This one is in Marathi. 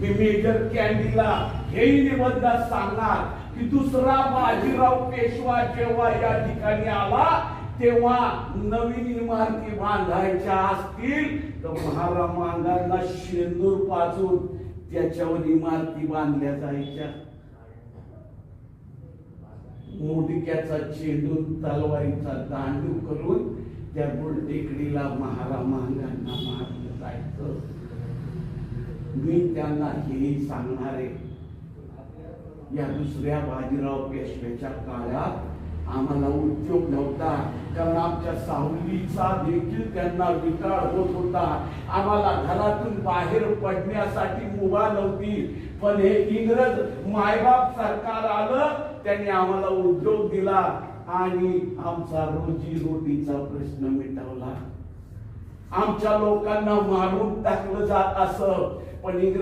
मी मेजर कॅन्डीला हेही निबंध सांगणार की दुसरा बाजीराव पेशवा जेव्हा या ठिकाणी आला तेव्हा नवीन इमारती बांधायच्या असतील तर महारामांना शेंदूर पाजून त्याच्यावर इमारती बांधल्या जायच्या. मोडक्याचा चेंडू तलवारीचा दांडू करून त्या गुलटेकडीला महारामांगांना मारलं जायचं. मी त्यांना हेही सांगणार आहे या दुसऱ्या बाजीराव पेशव्याच्या काळात आम्हाला उद्योग नव्हता. कारण आमच्या सावलीचा देखील त्यांना विकाळ होत होता. आम्हाला घरातून बाहेर पडण्यासाठी मुभा नव्हती. पण हे इंग्रज मायबाप सरकार आलं त्यांनी आम्हाला उद्योग दिला आणि आमचा रोजी रोटीचा प्रश्न मिटवला. आमच्या लोकांना मारून टाकलं जात असं. पण इंग्रज